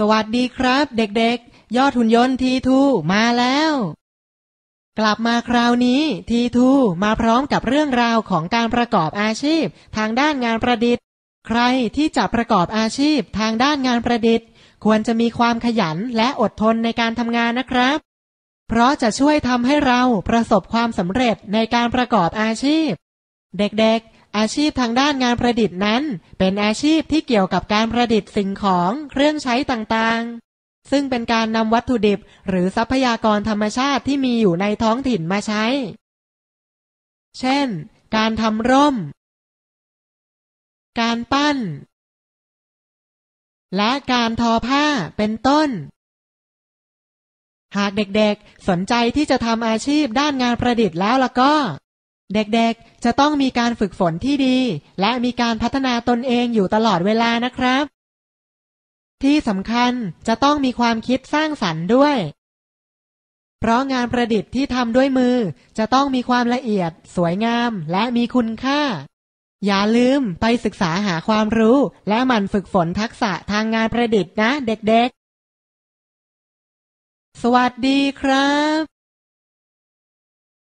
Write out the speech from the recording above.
สวัสดีครับ เด็กๆ ยอดหุ่นยนต์ทีทูมาแล้ว กลับมาคราวนี้ทีทูมาพร้อมกับเรื่องราวของการประกอบอาชีพ ทางด้านงานประดิษฐ์ ใครที่จะประกอบอาชีพทางด้านงานประดิษฐ์ ควรจะมีความขยันและอดทนในการทำงานนะครับ เพราะจะช่วยทำให้เราประสบความสำเร็จในการประกอบอาชีพ เด็กๆ อาชีพทางด้านงานประดิษฐ์นั้น เป็นอาชีพที่เกี่ยวกับการประดิษฐ์สิ่งของเครื่องใช้ต่างๆ ซึ่งเป็นการนำวัตถุดิบ หรือทรัพยากรธรรมชาติที่มีอยู่ในท้องถิ่นมาใช้ เช่น การทำร่ม การปั้น และการทอผ้าเป็นต้นหากเด็กๆ สนใจที่จะทำอาชีพด้านงานประดิษฐ์แล้วล่ะก็ เด็กๆ จะต้องมีการฝึกฝนที่ดี และมีการพัฒนาตนเองอยู่ตลอดเวลานะครับ ที่สำคัญจะต้องมีความคิดสร้างสรรค์ด้วย เพราะงานประดิษฐ์ที่ทำด้วยมือ จะต้องมีความละเอียด สวยงาม และมีคุณค่า อย่าลืมไปศึกษาหาความรู้ และหมั่นฝึกฝนทักษะทางงานประดิษฐ์นะ เด็กๆ สวัสดีครับ